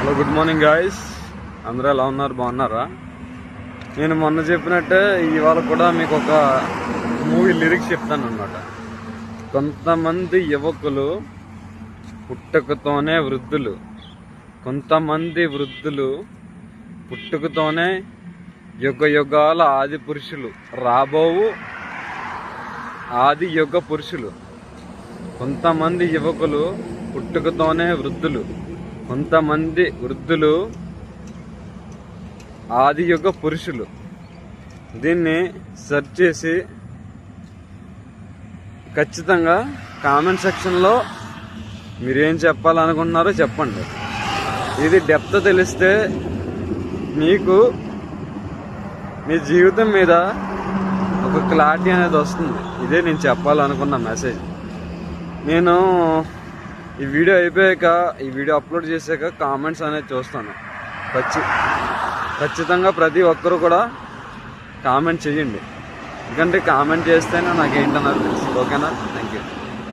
Hello good morning guys అందరూ ఎలా ఉన్నారు? బాగున్నారా? నేను మొన్న చెప్పినట్టే ఇవాళ కూడా మీకు ఒక మూవీ లిరిక్స్ చెప్తాను అనమాట కొంతమంది యువకులు పుట్టుకతోనే వృద్ధులు. కొంతమంది వృద్ధులు పుట్టుకతోనే యుగ యుగాల ఆది పురుషులు. రాబోవు ఆది యుగ పురుషులు. కొంతమంది యువకులు పుట్టుకతోనే వృద్ధులు. కొంతమంది వృద్ధులు ఆది యొక్క పురుషులు దీన్ని సెర్చ్ చేసి ఖచ్చితంగా కామెంట్ సెక్షన్లో మీరేం చెప్పాలనుకుంటున్నారో చెప్పండి. ఇది డెప్త్ తెలిస్తే మీకు మీ జీవితం మీద ఒక క్లారిటీ అనేది వస్తుంది. ఇదే నేను చెప్పాలనుకున్న మెసేజ్. నేను ఈ వీడియో అయిపోయాక ఈ వీడియో అప్లోడ్ చేశాక కామెంట్స్ అనేది చూస్తాను. ఖచ్చి ఖచ్చితంగా ప్రతి ఒక్కరు కూడా కామెంట్ చేయండి. ఎందుకంటే కామెంట్ చేస్తేనే నాకు ఏంటన్నారు తెలుసు. ఓకేనా? Thank you